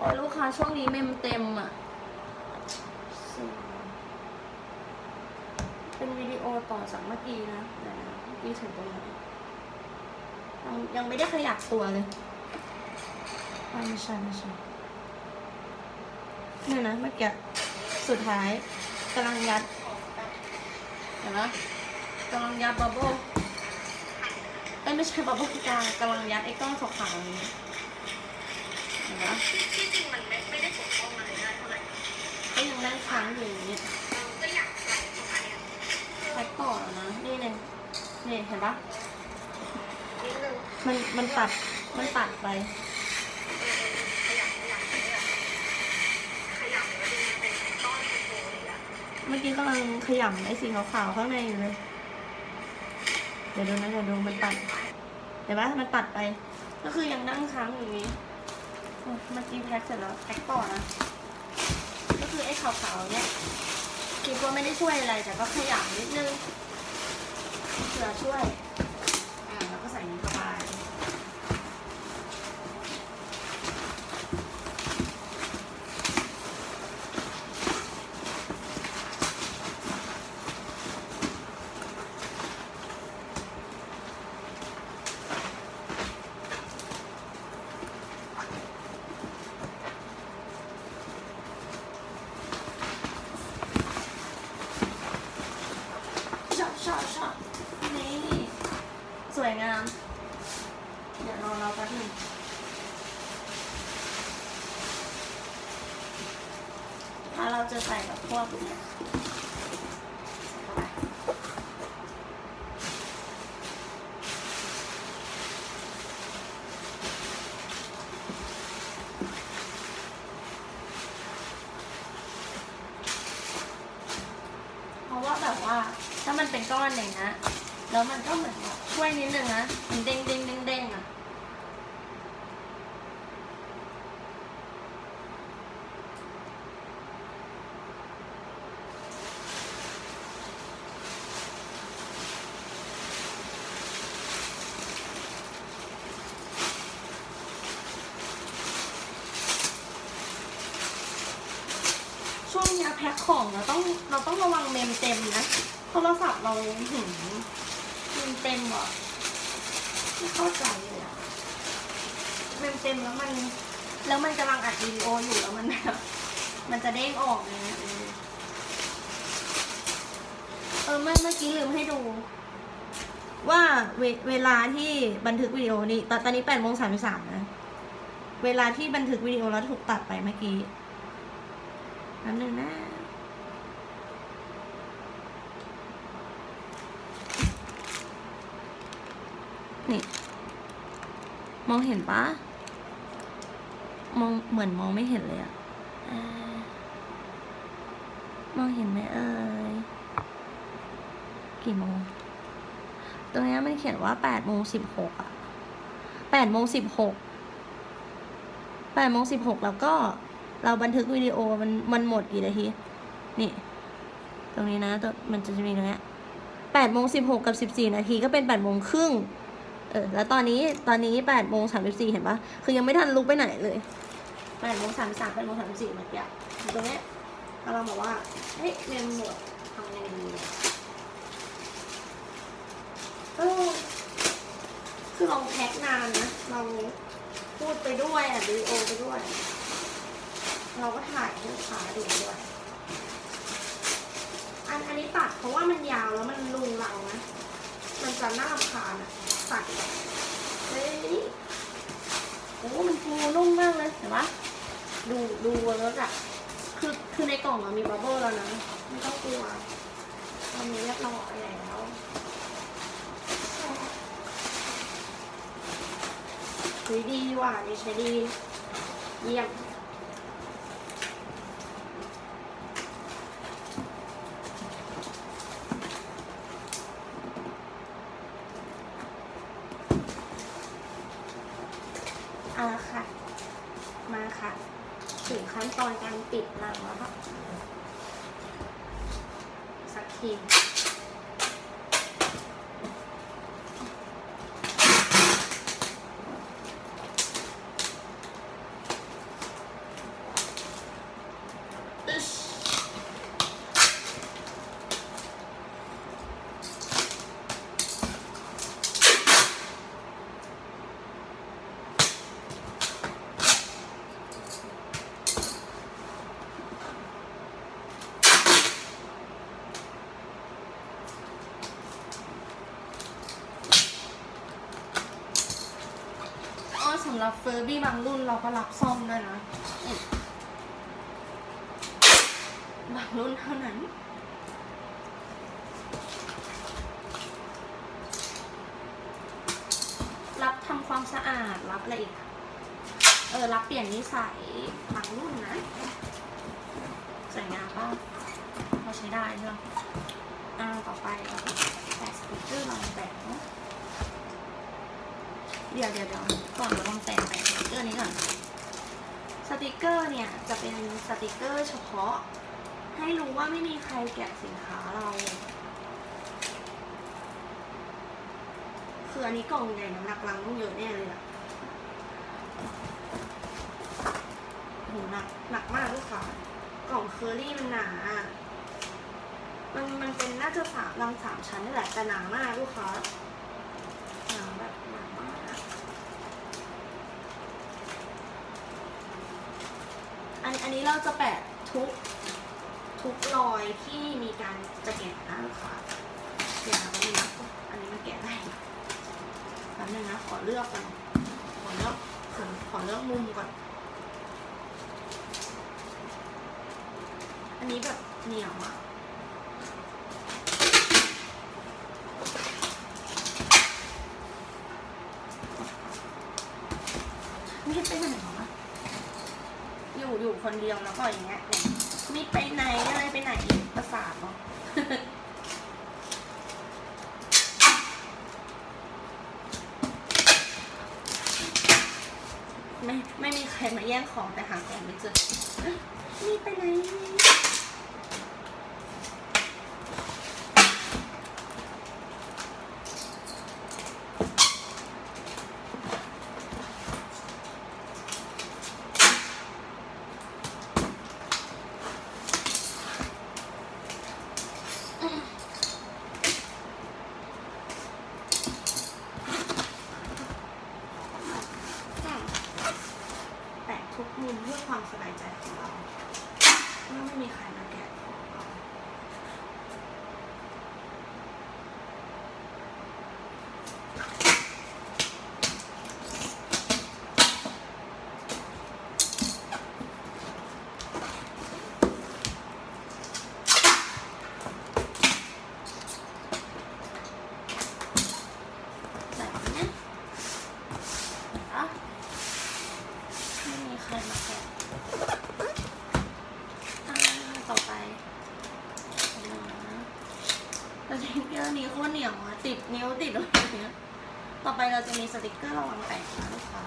โอ้ยลูกค้าช่วงนี้เมมเต็มอะ เป็นวิดีโอต่อจากเมื่อกี้นะเดี๋ยวนะเมื่อกี้ถึงตรงไหนยังยังไม่ได้ขยับตัวเลยอะไม่ใช่ไม่ใช่เนี่ยนะเมื่อกี้สุดท้ายกำลังยัดเห็นไหมกำลังยัดบับเบิ้ลเอ้ยไม่ใช่บับเบิ้ลกาวกำลังยัดไอ้ก้อนขาวๆนี้เห็ นไหมที่จริงมันไม่ไม่ได้ปกป้องอะไรได้เท่าไหร่ก็ยังนั่งค้างอยู่อย่างนี้เราก็อยากใส่ตรงนี้แพ็คต่อแล้วนะ นี่เลยนี่เห็นปะนิดนึงมันมันตัดมันตัดไป เออขยับขยับขยับขยับแล้วดูมันเป็นก้อนโตๆเลยอะเมื่อกี้กำลังขยำไอ้สีขาวๆข้างในอยู่เลย เดี๋ยวดูนะเดี๋ยวดูมันตัด เห็นปะมันตัดไป ก็คือยังนั่งค้างอยู่อย่างนี้โอ้ เมื่อกี้แพ็คเสร็จแล้วแพ็คต่อนะ ก็คือไอ้ขาวๆเนี่ยคิดว่าไม่ได้ช่วยอะไรแต่ก็ขยำนิดนึงเผื่อช่วย อ่าแล้วก็ใส่นี้เข้าไป ชอบชอบชอบนี่ สวยงาม เดี๋ยวรอเราแป๊บหนึงถ้าเราจะใส่แบเพราะว่าแบบว่าถ้ามันเป็นก้อนอย่างนี้แล้วมันก็เหมือนแบบช่วยนิดนึงนะมันเด้งเด้งเด้งเด้งอะ ช่วงเนี้ยแพ็คของเราต้องเราต้องระวังเมมเต็มนะโทรศัพท์เราหืมเมมเต็มเหรอไม่เข้าใจเลยอะเมมเต็มแล้วมัน แล้วมันกำลังอัดวิดีโออยู่แล้วมันแบบมันจะเด้งออกเลยนะเออเออเมื่อเมื่อกี้ลืมให้ดู ว่าเวเวลาที่บันทึกวิดีโอนี่ตอนตอนนี้แปดโมงสามสิบสามนะเวลาที่บันทึกวิดีโอแล้วถูกตัดไปเมื่อกี้ แป๊บนึงนะนี่ มองเห็นปะมองเหมือนมองไม่เห็นเลยอะมองเห็นไหมเอ่ยกี่โมง ตรงนี้มันเขียนว่าแปดโมงสิบหกอะแปดโมงสิบหกแปดโมงสิบหกแล้วก็ เราบันทึกวิดีโอมันมันหมดกี่นาที นี่ ตรงนี้นะตัวมันจะมีตรงนี้แปดโมงสิบหกกับสิบสี่นาทีก็เป็นแปดโมงครึ่งเออแล้วตอนนี้ตอนนี้แปดโมงสามสิบสี่เห็นปะคือยังไม่ทันลุกไปไหนเลยแปดโมงสามสามแปดโมงสามสี่เมื่อกี้ตรงนี้ยกำลังบอกว่าเฮ้ยเมมหมดทำยังไงดีเออคือเราแพ็คนานนะเราพูดไปด้วยอะวิดีโอไปด้วย เราก็ถ่ายให้ลูกค้าดูด้วย อันอันนี้ตัดเพราะว่ามันยาวแล้วมันลุงเรานะ มันจะน่ารำคาญอะตัดเฮ้ยโอ้มันฟูนุ่มมากเลยเห็นปะดูดูเวิร์กอะคือคือในกล่องอะมีบับเบิ้ลแล้วนะไม่ต้องกลัวตอนนี้เรียบร้อยแล้วดีว่ะดีใช้ดีเยี่ยม เอาละค่ะ มาค่ะ ถึงขั้น ตอนการปิดหลังแล้วค่ะสักที รับเฟอร์บี้บางรุ่นเราก็รับซ่อมด้วยนะบางรุ่นเท่านั้นรับทำความสะอาดรับอะไรอีก เออ รับเปลี่ยนนิสัยบางรุ่นนะสวยงามป่ะพอใช้ได้ใช่ไหมอ่าต่อไปแปะสติ๊กเกอร์รองแปะเนอะ เดี๋ยวเดี๋ยวเดี๋ยวก่อนเราลองแปะแปะสติ๊กเกอร์นี้ก่อนสติกเกอร์เนี่ยจะเป็นสติกเกอร์เฉพาะ ให้รู้ว่าไม่มีใครแกะสินค้าเราคืออันนี้กล่องใหญ่น้ำหนักลังต้องเยอะแน่เลยอะโหหนักหนักมากลูกค้ากล่องเคอรี่มันหนามันมันเป็นน่าจะสามรังสามชั้นนี่แหละแต่หนามากลูกค้าหนาแบบหนามาก อันนี้เราจะแปะทุกทุกรอยที่มีการจะแกะนะลูกค้าเดี๋ยวนะแป๊บนึงนะอันนี้มันแกะได้แป๊บนึงนะขอเลือกก่อนขอเลือกขอขอเลือกมุมก่อน อันนี้แบบเหนียวอะไม่ไปไหนหรอวะ อยู่อยู่ คนเดียวแล้วก็อย่างเงี้ยมีไปไหนอะไรไปไหนอีกประสาทเนาะไม่ไม่มีใครมาแย่งของแต่หาของไม่เจอมีไปไหน อืมแตะทุกมุมเพื่อความสบายใจของเราเมื่อ ไม่มีใครมาแกะของเราแบบนี้อะ ไม่มีใครมาแกะอ่าต่อไปนะสติกเกอร์นี้โคตรเห นิ้วติดอะไรอย่างเงี้ย ต่อไปเราจะมีสติกเกอร์ระวังแตกนะลูกค้า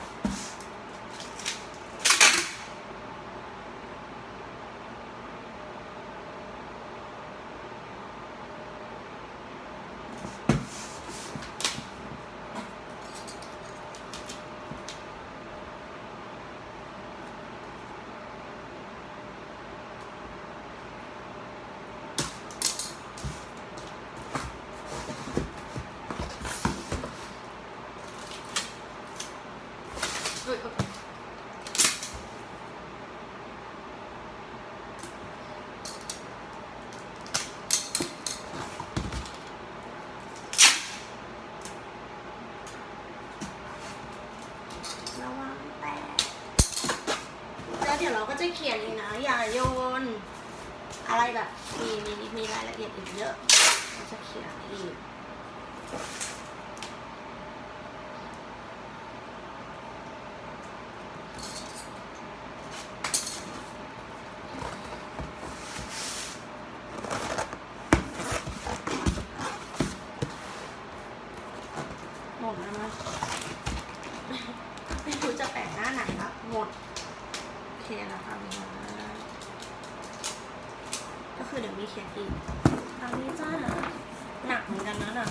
อุ๊ยอุ๊ยระวังแตกแล้วเดี๋ยวเราก็จะเขียนเลยนะ อย่าโยน อะไรแบบ มีมีมีรายละเอียดอีกเยอะเราจะเขียนอีกหมดแล้วนะไม่รู้จะแปะหน้าไหนละหมด โอเคแล้วค่ะมีนะ ก็คือเดี๋ยวมีเขียนอีกคราวนี้จ้าหนักเหมือนกันนะน่ะ